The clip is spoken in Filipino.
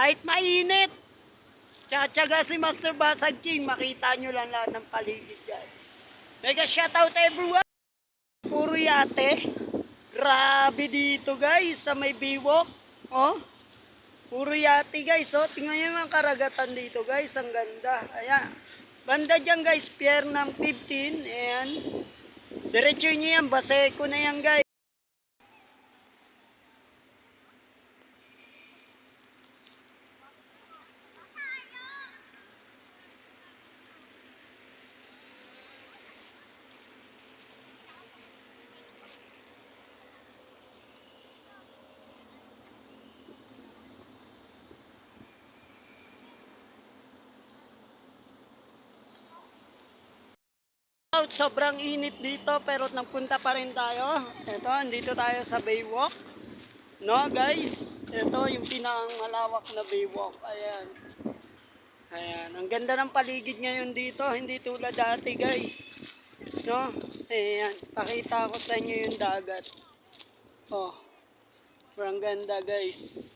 Kahit mainit. Tsatsaga si Master Basag King. Makita nyo lang lahat ng paligid guys. Mega shoutout everyone. Puro yate. Grabe dito guys sa may biwok. Oh. Puro yate guys. Oh. Tingnan nyo yung karagatan dito guys. Ang ganda. Ayan. Banda dyan guys. Pier ng 15. Ayan. Diretso nyo yan. Baseko na yan guys. Out. Sobrang init dito pero nagpunta pa rin tayo. Ito, andito tayo sa Baywalk. No, guys? Ito yung pinangalawak na Baywalk. Ayan. Ayan. Ang ganda ng paligid ngayon dito. Hindi tulad dati, guys. No? Ayan. Pakita ko sa inyo yung dagat. Oh. Sobrang ganda, guys.